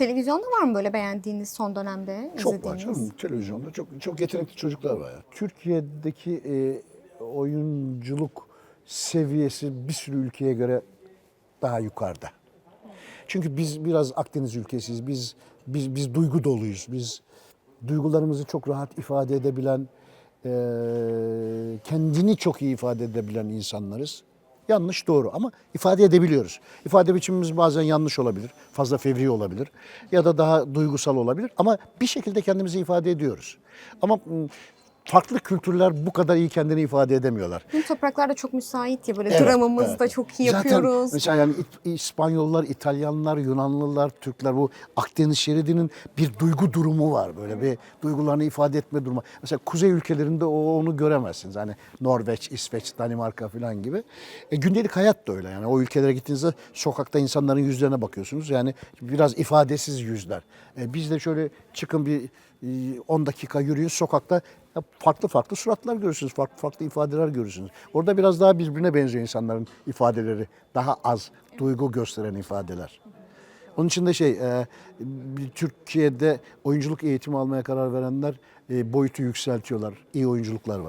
Televizyonda var mı böyle beğendiğiniz son dönemde Çok izlediğiniz? var canım. Televizyonda çok çok yetenekli çocuklar var ya. Türkiye'deki e, oyunculuk seviyesi bir sürü ülkeye göre daha yukarıda. Çünkü biz biraz Akdeniz ülkesiyiz. Biz biz biz duygu doluyuz. Biz duygularımızı çok rahat ifade edebilen, e, kendini çok iyi ifade edebilen insanlarız. Yanlış doğru ama ifade edebiliyoruz. İfade biçimimiz bazen yanlış olabilir, fazla fevri olabilir ya da daha duygusal olabilir ama bir şekilde kendimizi ifade ediyoruz. Ama mm, farklı kültürler bu kadar iyi kendini ifade edemiyorlar. Bizim topraklarda çok müsait ya böyle Evet, dramamızı evet. da çok iyi Zaten yapıyoruz. mesela yani İspanyollar, İtalyanlar, Yunanlılar, Türkler bu Akdeniz şeridinin bir duygu durumu var. Böyle bir duygularını ifade etme durumu. Mesela kuzey ülkelerinde o onu göremezsiniz. Hani Norveç, İsveç, Danimarka falan gibi. E, gündelik hayat da öyle yani. O ülkelere gittiğinizde sokakta insanların yüzlerine bakıyorsunuz. Yani biraz ifadesiz yüzler. E, biz de şöyle çıkın bir e, 10 dakika yürüyün sokakta ya farklı farklı suratlar görürsünüz, farklı farklı ifadeler görürsünüz. Orada biraz daha birbirine benziyor insanların ifadeleri. Daha az duygu gösteren ifadeler. Onun için de şey, e, Türkiye'de oyunculuk eğitimi almaya karar verenler e, boyutu yükseltiyorlar. İyi oyunculuklar var.